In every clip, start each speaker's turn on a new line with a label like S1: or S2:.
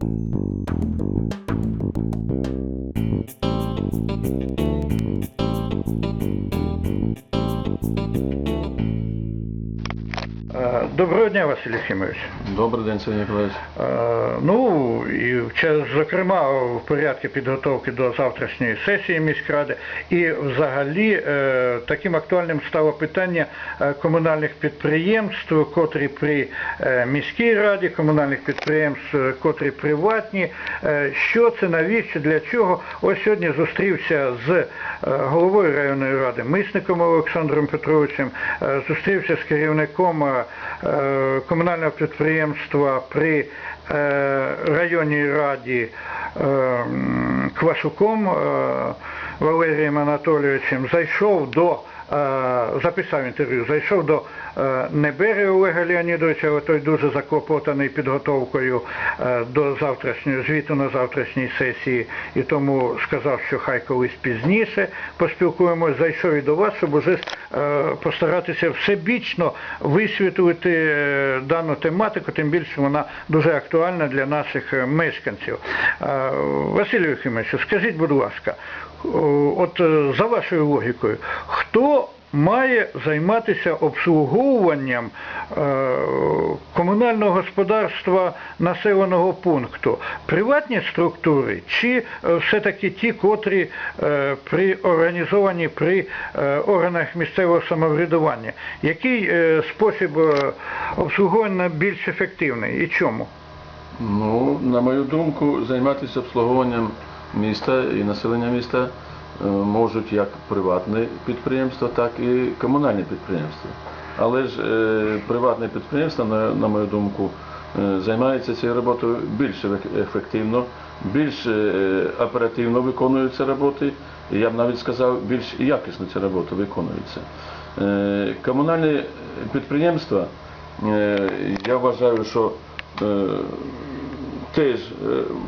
S1: Thank you. Доброго дня, Василь Єфімович.
S2: Добрий день, Сергій Ніколаївич.
S1: Е, Ну, і зокрема в порядку підготовки до завтрашньої сесії міськради. І взагалі е, таким актуальним стало питання е, комунальних підприємств, котрі при міській раді, комунальних підприємств, котрі приватні. Що це, навіщо, для чого? Ось сьогодні зустрівся з головою районної ради, мисником Олександром Петровичем, зустрівся з керівником комунального підприємства при е, районній раді Квасуком е, Валерієм Анатолійовичем, зайшов до е, записав інтерв'ю, зайшов до е, Небери Олега Леонідовича, але той дуже заклопотаний підготовкою е, до завтрашнього звіту на завтрашній сесії, і тому сказав, що хай колись пізніше поспілкуємось, зайшов і до вас, щоб уже е, постаратися всебічно висвітлити е, дану тематику, тим більше вона дуже актуальна для наших е, мешканців. Е, Василю Єфимовичу, скажіть, будь ласка, от е, за вашою логікою, хто має займатися обслуговуванням е, комунального господарства населеного пункту? Приватні структури чи е, все-таки ті, котрі е, при організовані при е, органах місцевого самоврядування? Який е, спосіб е, обслуговування більш ефективний і чому?
S2: Ну, на мою думку, займатися обслуговуванням міста і населення міста е, можуть як приватні підприємства, так і комунальні підприємства. Але ж е, приватне підприємство, на, мою думку, е, займається цією роботою більш ефективно, більш оперативно виконуються роботи, і я б навіть сказав, більш якісно ця робота виконується. Комунальні підприємства, я вважаю, що теж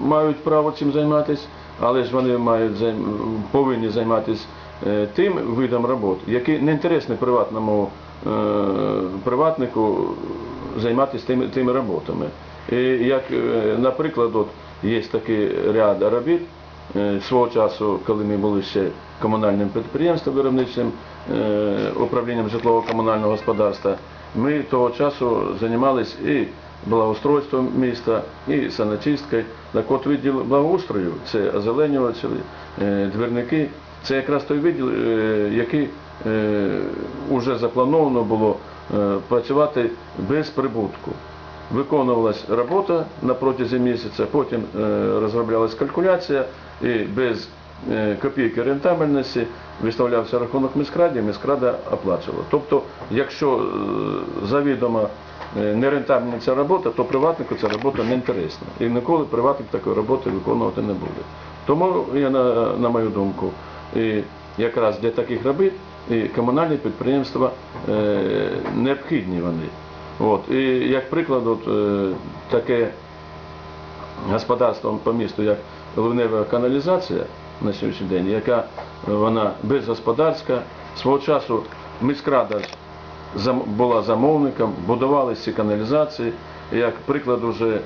S2: мають право цим займатися, але ж вони мають повинні займатися е, тим видом робот, який не інтересний приватному е, приватнику займатися тими, тими роботами. І як, е, наприклад, от є такий ряд робіт, свого часу, коли ми були ще комунальним підприємством виробничим управлінням житлово-комунального господарства, ми того часу займалися і благоустройством міста, і саночисткою. Так от відділ благоустрою це озеленювачі, е, двірники. Це якраз той відділ, е, який вже заплановано було е, працювати без прибутку. Виконувалась робота на протязі місяця, потім е, розроблялась калькуляція і без е, копійки рентабельності виставлявся рахунок міськраді, міськрада оплачувала. Тобто, якщо е, завідомо е, нерентабельна ця робота, то приватнику ця робота не інтересна. І ніколи приватник такої роботи виконувати не буде. Тому, я, на, на мою думку, і якраз для таких робіт і комунальні підприємства е, необхідні вони. От, і як приклад, от, е, таке господарство по місту, як ливнева каналізація на сьогоднішній день, яка вона безгосподарська, свого часу міськрада була замовником, будувалися ці каналізації. Як приклад, уже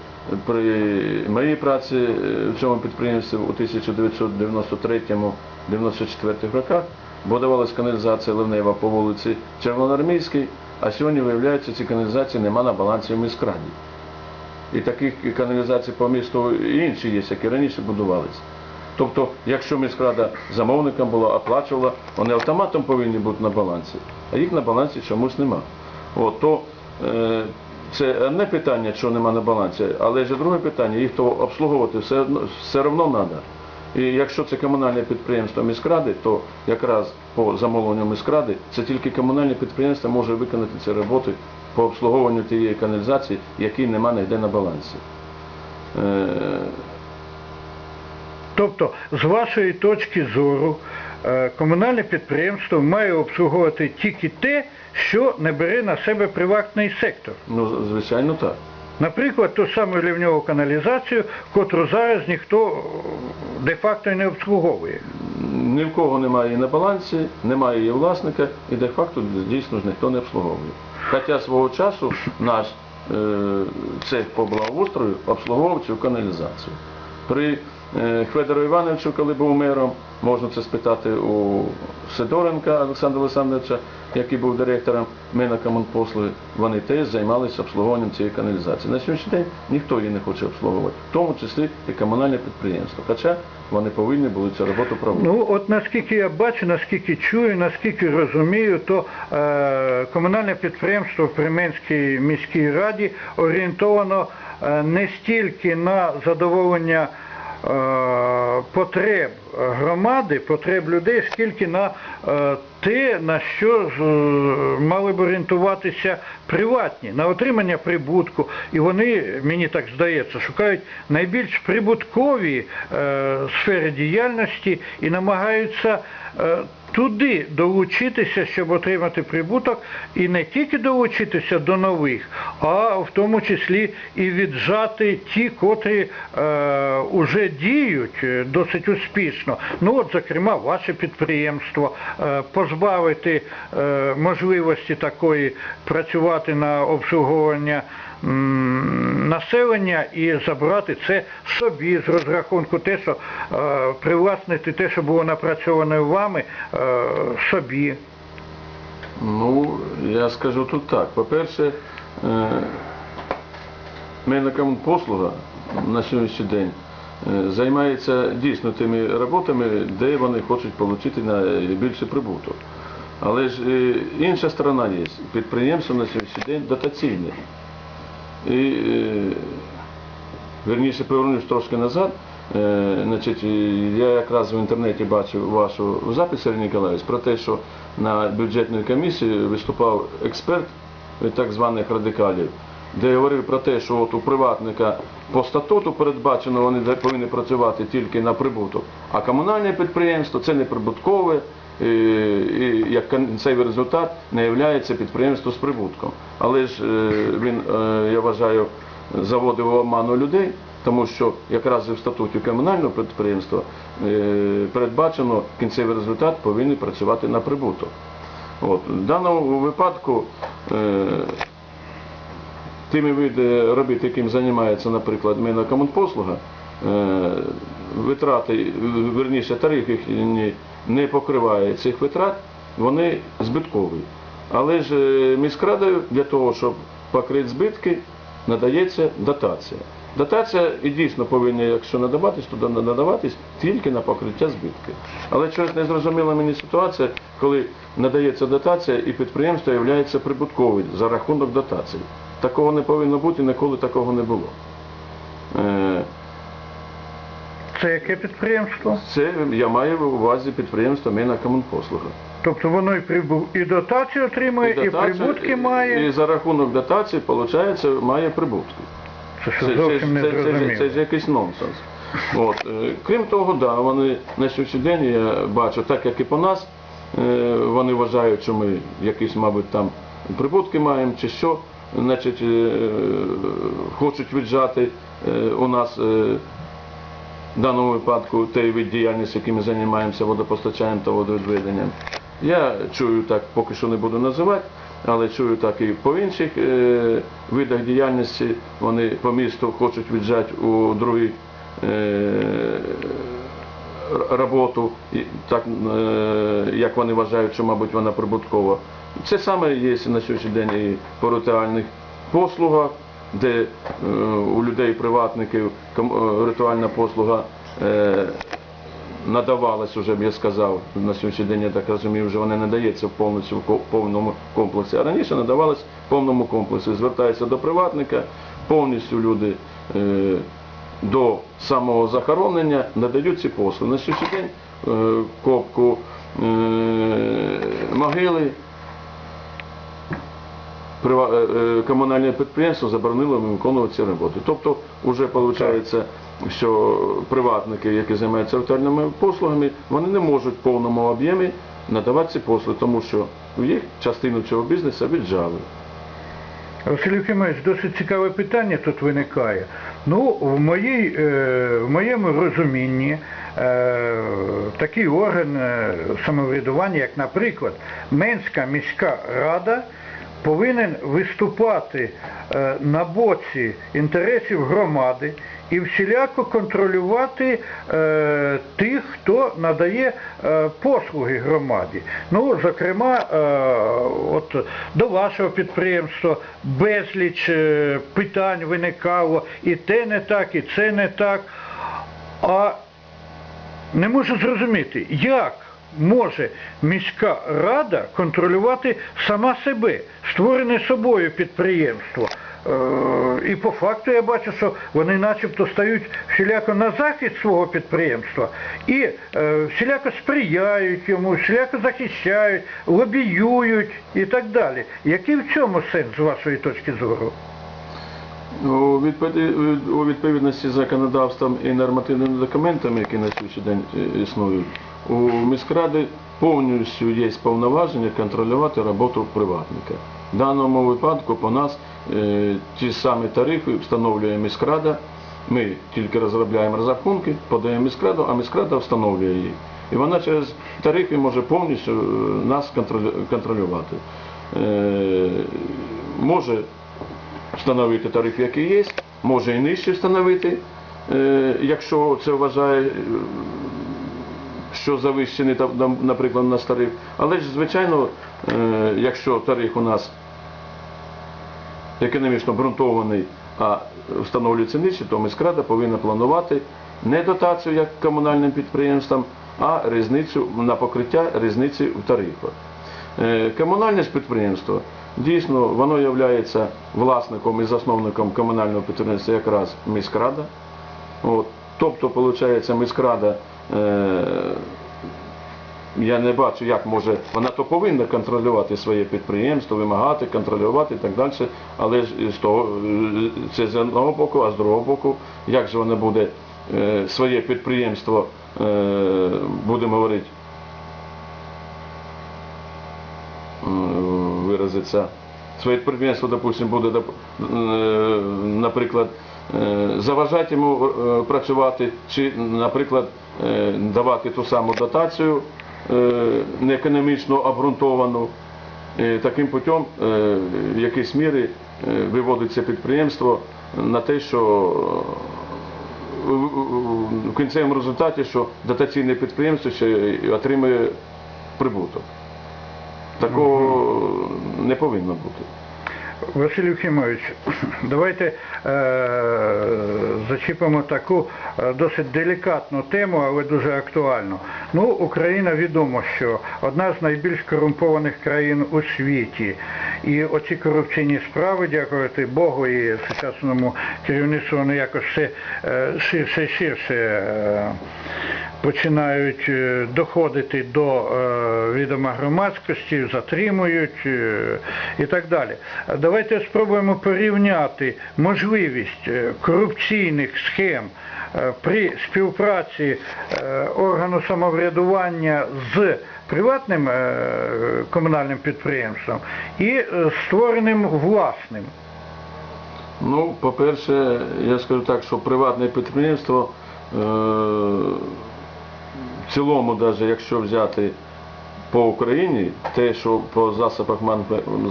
S2: при моїй праці е, в цьому підприємстві у 1993-94 роках будувалася каналізація ливнева по вулиці Червоноармійській, а сьогодні, виявляється, ці каналізації нема на балансі в міськраді. І таких каналізацій по місту і інші є, які раніше будувалися. Тобто, якщо міськрада замовником була, оплачувала, вони автоматом повинні бути на балансі, а їх на балансі чомусь нема. От, то е, це одне питання, що нема на балансі, але ж друге питання, їх то обслуговувати все, одно- все одно треба. І якщо це комунальне підприємство міськради, то якраз по замовленню міськради це тільки комунальне підприємство може виконати ці роботи по обслуговуванню тієї каналізації, якої нема ніде на балансі. Е,
S1: Тобто, з вашої точки зору, е, комунальне підприємство має обслуговувати тільки те, що не бере на себе приватний сектор.
S2: ну, звичайно, так.
S1: Наприклад, ту саму рівньову каналізацію, котру зараз ніхто е, де-факто не обслуговує.
S2: Ні в кого немає на балансі, немає її власника, і де-факто дійсно ж ніхто не обслуговує. Хоча свого часу наш е, цех по благоустрою обслуговував цю каналізацію. При Федору Івановичу, коли був мером, можна це спитати у Сидоренка Олександра Олександровича, який був директором Мінакомунпослуги, вони теж займалися обслуговуванням цієї каналізації. На сьогоднішній день ніхто її не хоче обслуговувати, в тому числі і комунальне підприємство. Хоча вони повинні були цю роботу проводити.
S1: Ну, от наскільки я бачу, наскільки чую, наскільки розумію, то е, комунальне підприємство в Примінській міській раді орієнтовано е, не стільки на задоволення е, потреб громади, потреб людей, скільки на е, те, на що е, мали б орієнтуватися приватні, на отримання прибутку. І вони, мені так здається, шукають найбільш прибуткові е, сфери діяльності і намагаються туди долучитися, щоб отримати прибуток, і не тільки долучитися до нових, а в тому числі і віджати ті, котрі е, уже діють досить успішно. Ну от, зокрема, ваше підприємство, е, позбавити е, можливості такої працювати на обслуговування населення і забрати це собі з розрахунку те, що е, привласнити те, що було напрацьоване вами, собі.
S2: Ну, я скажу тут так. По-перше, е, послуга на сьогоднішній день займається дійсно тими роботами, де вони хочуть отримати найбільший прибуток. Але ж е, інша сторона є. Підприємство на сьогоднішній день дотаційне. І, е, верніше, повернусь трошки назад. Е, Значить, я якраз в інтернеті бачив вашу запис, Сергій Ніколаївич, про те, що на бюджетній комісії виступав експерт від так званих радикалів, де говорив про те, що от у приватника по статуту передбачено, вони повинні працювати тільки на прибуток, а комунальне підприємство це не прибуткове, і, як кінцевий результат не є підприємство з прибутком. Але ж е, він, е, я вважаю, заводив в оману людей, тому що якраз в статуті комунального підприємства е, передбачено кінцевий результат повинен працювати на прибуток. От. В даному випадку тими види робіт, яким займається, наприклад, Мінакомунпослуга, е, витрати, верніше, тариф їх не- не покриває цих витрат, вони збиткові. Але ж е, міськрадою для того, щоб покрити збитки, надається дотація. Дотація і дійсно повинна, якщо надаватись, то надаватись тільки на покриття збитків. Але щось незрозуміла мені ситуація, коли надається дотація і підприємство є прибутковим за рахунок дотації. Такого не повинно бути, ніколи такого не було. Е,
S1: Це яке підприємство?
S2: Це я маю в увазі підприємство Мінакомунпослуга.
S1: Тобто воно і прибу... і дотацію отримує, і,
S2: дотацію,
S1: прибутки має.
S2: І за рахунок дотації, виходить, має прибутки.
S1: Це що
S2: Це, це,
S1: не
S2: це, це, це ж якийсь нонсенс. От. е, Крім того, да, вони на сьогоднішній день, я бачу, так як і по нас, е, вони вважають, що ми якісь, мабуть, там прибутки маємо чи що, значить, е, хочуть віджати е, у нас е, в даному випадку той вид діяльності, яким ми займаємося водопостачанням та водовідведенням. Я чую так, поки що не буду називати, але чую так і по інших видах діяльності. Вони по місту хочуть віджати у другий е, роботу, так, як вони вважають, що, мабуть, вона прибуткова. Це саме є на сьогоднішній день і по ритуальних послугах, де е, у людей приватників е, ритуальна послуга е, надавалась уже, б я сказав, на сьогоднішній день, я так розумію, вже вона надається в повністю в повному комплексі. А раніше надавалась в повному комплексі. Звертається до приватника, повністю люди до самого захоронення надають ці послуги. На сьогоднішній день копку могили комунальне підприємство заборонило виконувати ці роботи. Тобто, вже виходить, що приватники, які займаються ритуальними послугами, вони не можуть в повному об'ємі надавати ці послуги, тому що їх частину цього бізнесу віджали.
S1: Василь Євгенович, досить цікаве питання тут виникає. Ну, в, моїй, е, в моєму розумінні е, такий орган е, самоврядування, як, наприклад, Менська міська рада, повинен виступати е, на боці інтересів громади і всіляко контролювати е, тих, хто надає е, послуги громаді. Ну, зокрема, е, от до вашого підприємства безліч е, питань виникало, і те не так, і це не так. А не можу зрозуміти, як може міська рада контролювати сама себе, створене собою підприємство. Е, І по факту я бачу, що вони начебто стають всіляко на захист свого підприємства і е, всіляко сприяють йому, всіляко захищають, лобіюють і так далі. Який в цьому сенс з вашої точки зору?
S2: У відповідності з законодавством і нормативними документами, які на сьогоднішній день е, існують, у міськради повністю є повноваження контролювати роботу приватника. В даному випадку по нас е, ті самі тарифи встановлює міськрада. Ми тільки розробляємо розрахунки, подаємо міськраду, а міськрада встановлює їх. І вона через тарифи може повністю е, нас контролювати. Е, Може встановити тариф, який є, може і нижче встановити, е, якщо це вважає, е, що завищений, наприклад, на тариф. Але ж, звичайно, е, якщо тариф у нас економічно обґрунтований, а встановлюється нижче, то міськрада повинна планувати не дотацію як комунальним підприємствам, а різницю на покриття різниці в тарифах. Е, Комунальне підприємство дійсно воно є власником і засновником комунального підприємства якраз міськрада. От. Тобто, виходить, міськрада, я не бачу, як може, вона то повинна контролювати своє підприємство, вимагати, контролювати і так далі, але з того, е, це з одного боку, а з другого боку, як же вона буде е, своє підприємство, е, будемо говорити, е, виразиться, своє підприємство, допустимо, буде, е, наприклад, е, заважати йому е, працювати, чи, наприклад, е, давати ту саму дотацію е, неекономічно обґрунтовану. Е, Таким путем е, в якійсь мірі е, виводиться підприємство на те, що е, в кінцевому результаті, що дотаційне підприємство ще отримує прибуток. Такого не повинно бути.
S1: Василь Євхімович, давайте е, зачіпимо таку е, досить делікатну тему, але дуже актуальну. Ну, Україна відомо, що одна з найбільш корумпованих країн у світі. І оці корупційні справи, дякувати Богу і сучасному керівництву, вони якось все е, ширше ширше. Починають е, доходити до е, відома громадськості, затримують е, і так далі. Давайте спробуємо порівняти можливість корупційних схем при співпраці органу самоврядування з приватним комунальним підприємством і створеним власним.
S2: Ну, по-перше, я скажу так, що приватне підприємство е, в цілому, навіть якщо взяти по Україні, те, що по засобах,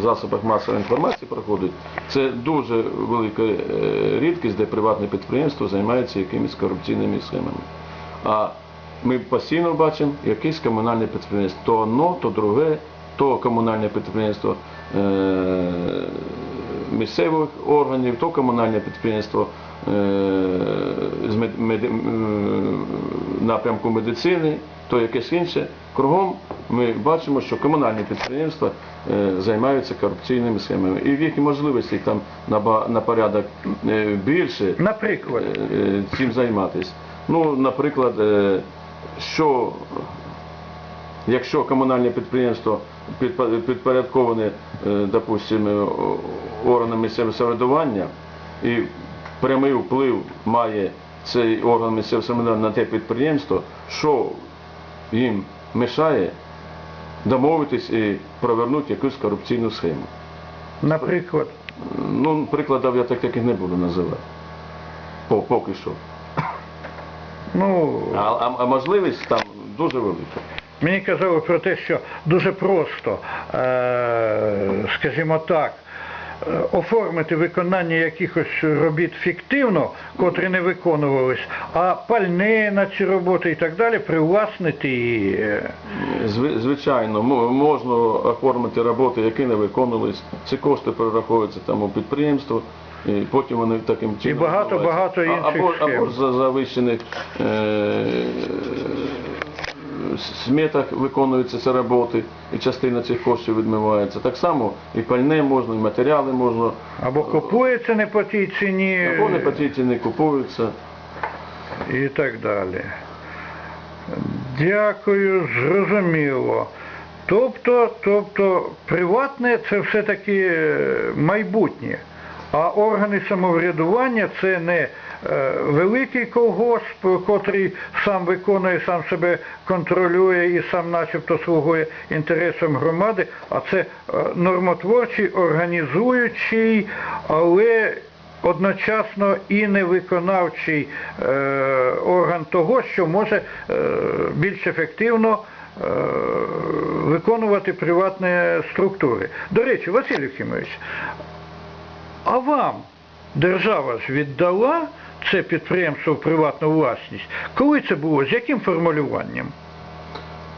S2: засобах масової інформації проходить, це дуже велика е, рідкість, де приватне підприємство займається якимись корупційними схемами. А ми постійно бачимо якесь комунальне підприємство. То одно, то друге, то комунальне підприємство е, місцевих органів, то комунальне підприємство з меди- напрямку медицини, то якесь інше. Кругом ми бачимо, що комунальні підприємства е, займаються корупційними схемами. І в їхній можливості там на, порядок е, більше
S1: Наприклад,
S2: е, цим займатися. Ну, наприклад, е, що якщо комунальне підприємство підпорядковане, е, допустимо, о- органам місцевого самоврядування і прямий вплив має цей орган місцевого самоврядування на те підприємство, що їм мешає домовитись і провернути якусь корупційну схему.
S1: наприклад.
S2: Ну, прикладів я так таких не буду називати. По- Поки що.
S1: Ну,
S2: А, а, а можливість там дуже велика.
S1: Мені казали про те, що дуже просто, е, скажімо так, оформити виконання якихось робіт фіктивно, котрі не виконувались, а пальне на ці роботи і так далі привласнити і е,
S2: Звичайно, можна оформити роботи, які не виконувались. Ці кошти перераховуються там у підприємство, і потім вони таким чином. багато-багато
S1: інших
S2: або, або ж за завищених е, сметах виконуються ці роботи, і частина цих коштів відмивається. Так само і пальне можна, і матеріали можна,
S1: або купується не по тій ціні
S2: або не по тій ціні купуються.
S1: і так далі. Дякую, зрозуміло. Тобто, тобто приватне це все-таки е, майбутнє, а органи самоврядування це не е, великий колгосп, котрий сам виконує, сам себе контролює і сам начебто слугує інтересам громади, а це е, нормотворчий, організуючий, але одночасно і невиконавчий е, орган того, що може більш ефективно виконувати приватні структури. До речі, Василь Єхімович, а вам держава ж віддала це підприємство в приватну власність? Коли це було? З яким формулюванням?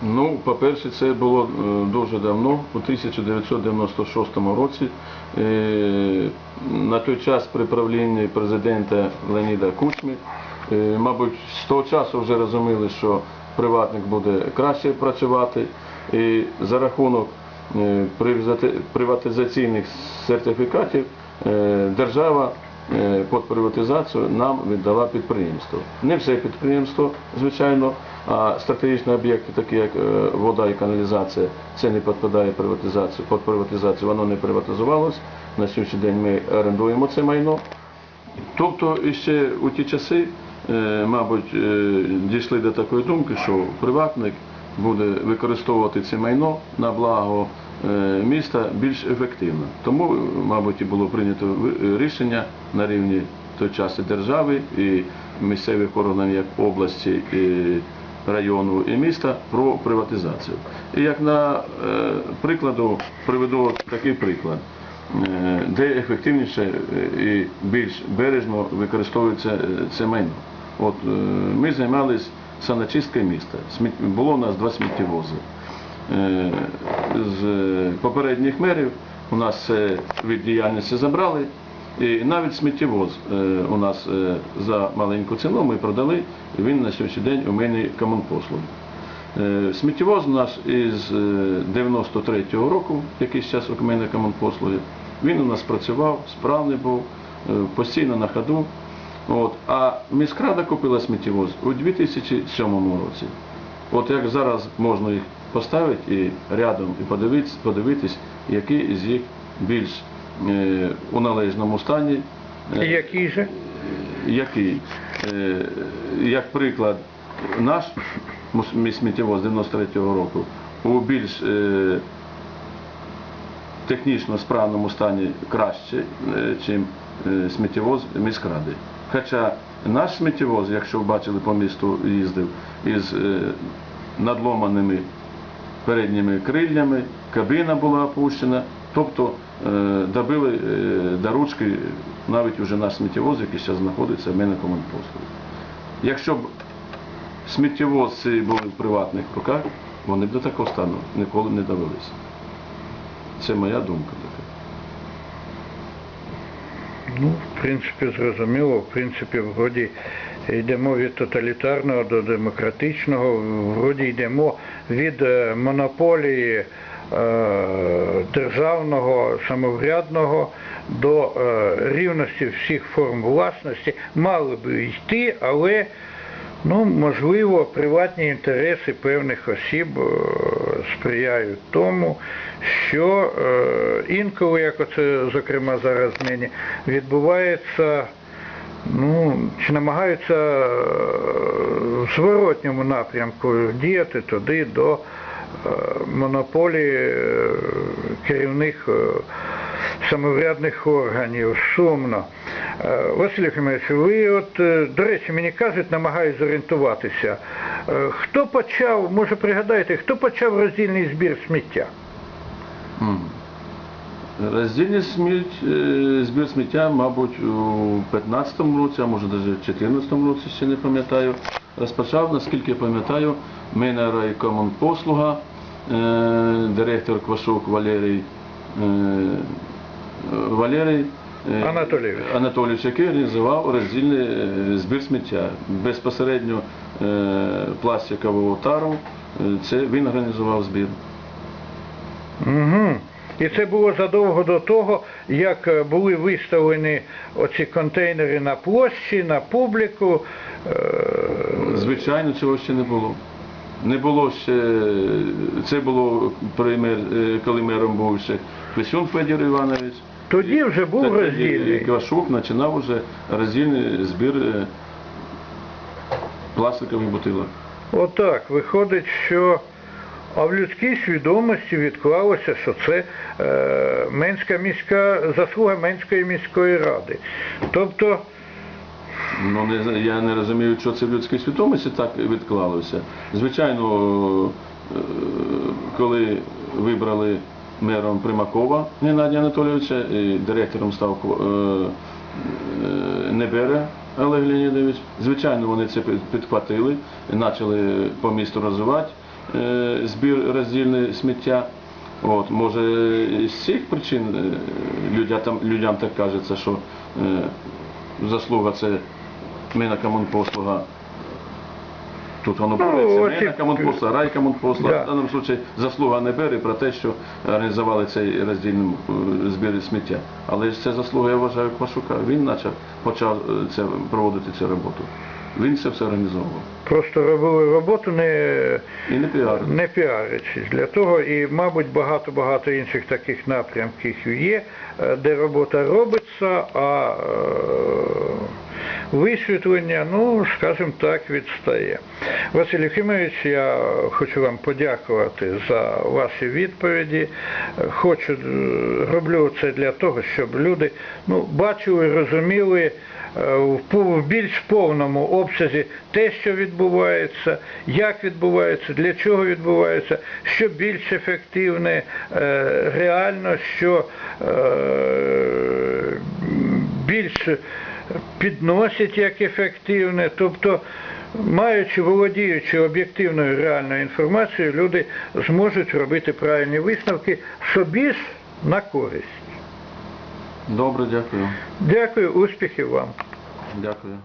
S2: Ну, по-перше, це було е, дуже давно, у 1996 році. Е, На той час при правлінні президента Леоніда Кучми, е, мабуть, з того часу вже розуміли, що приватник буде краще працювати. І за рахунок приватизаційних сертифікатів держава е, під приватизацію нам віддала підприємство. Не все підприємство, звичайно, а стратегічні об'єкти, такі як е, вода і каналізація, це не підпадає приватизацію, під приватизацію, воно не приватизувалось. На сьогоднішній день ми орендуємо це майно. Тобто ще у ті часи, е, мабуть, е, дійшли до такої думки, що приватник буде використовувати це майно на благо е, міста більш ефективно. Тому, е, мабуть, і було прийнято ви- рішення на рівні той час держави і місцевих органів як області, і району і міста про приватизацію. І як на е, прикладу приведу такий приклад е, де ефективніше е, і більш бережно використовується е, це майно. От е, ми займалися саночисткою міста. Було у нас два сміттєвози. Е, З попередніх мерів у нас від діяльності забрали. І навіть сміттєвоз е, у нас е, за маленьку ціну ми продали, і він на сьогоднішній день у мене комунпослуги. Е, Сміттєвоз наш із е, 93-го року, якийсь час у мене комунпослуги, він у нас працював, справний був, постійно на ходу. От. А міськрада купила сміттєвоз у 2007 році. От як зараз можна їх поставити і рядом і подивитись, подивитись, який з їх більш е, у належному стані. е,
S1: який же?
S2: який, е, як приклад, наш сміттєвоз 93-го року у більш е, технічно справному стані краще, ніж сміттєвоз міськради. Хоча наш сміттєвоз, якщо ви бачили по місту, їздив із е, надломаними передніми крилями, кабіна була опущена, тобто е, добили е, до ручки навіть уже наш сміттєвоз, який зараз знаходиться в мене комунпослуг. Якщо б сміттєвози були в приватних руках, вони б до такого стану ніколи не довелися. Це моя думка така.
S1: Ну, в принципі, зрозуміло. В принципі, вроді йдемо від тоталітарного до демократичного, вроді йдемо від е, монополії е, державного, самоврядного до е, рівності всіх форм власності. Мали би йти, але Ну, можливо, приватні інтереси певних осіб сприяють тому, що інколи, як оце, зокрема, зараз нині, відбувається, ну, чи намагаються е, в зворотньому напрямку діяти туди до е, монополії е, керівних самоврядних органів. Сумно. Василь Єфимович, ви от, до речі, мені кажуть, намагаюсь зорієнтуватися. Хто почав, може пригадаєте, хто почав роздільний збір сміття?
S2: Роздільний е, збір сміття, мабуть, у 15-му році, а може навіть в 14-му році, ще не пам'ятаю, розпочав, наскільки пам'ятаю, ми на райкомунпослуга, е, директор Квашук Валерій, е, Валерій
S1: Анатолійович.
S2: Анатолійович, який організував роздільний збір сміття. Безпосередньо пластикового тару, це він організував збір.
S1: Угу. І це було задовго до того, як е, були виставлені оці контейнери на площі, на публіку. Е,
S2: Звичайно, цього ще не було. Не було ще, це було е, коли мером був ще Писюн Федір Іванович.
S1: Тоді вже був
S2: Тоді
S1: роздільний.
S2: Квашук починав вже роздільний збір пластикових бутилок.
S1: Отак, виходить, що а в людській свідомості відклалося, що це е, Менська міська заслуга Менської міської ради. Тобто,
S2: Ну, не, я не розумію, що це в людській свідомості так відклалося. Звичайно, е, коли вибрали мером Примакова Геннадія Анатолійовича, і директором став е, е, Небере Олег Леонідович, звичайно, вони це підхватили почали по місту розвивати збір роздільне сміття. От, може, з цих причин е, людям, людям так кажеться, що е, заслуга це ми на комунпослуга. Тут воно
S1: Ну,
S2: береться.
S1: оці-
S2: Ми на комунпослуга, райкомунпослуга.
S1: Да.
S2: В даному випадку заслуга не бере про те, що організували цей роздільний е, збір сміття. Але ж це заслуга, я вважаю, Квашука. Він почав, почав е, це, проводити цю роботу. Він це все організовував.
S1: просто робили роботу не,
S2: І не піарили.
S1: не піарячись. Для того і, мабуть, багато-багато інших таких напрямків є, е, де робота робиться, а е, висвітлення, ну, скажімо так, відстає. Василь Єфимович, я хочу вам подякувати за ваші відповіді. Хочу, е, роблю це для того, щоб люди ну, бачили, розуміли, е, в більш повному обсязі те, що відбувається, як відбувається, для чого відбувається, що більш ефективне, е, реально, що більш підносять як ефективне. Тобто, маючи, володіючи об'єктивною реальною інформацією, люди зможуть робити правильні висновки собі ж на користь.
S2: Добре, дякую.
S1: Дякую, успіхів вам.
S2: Дякую.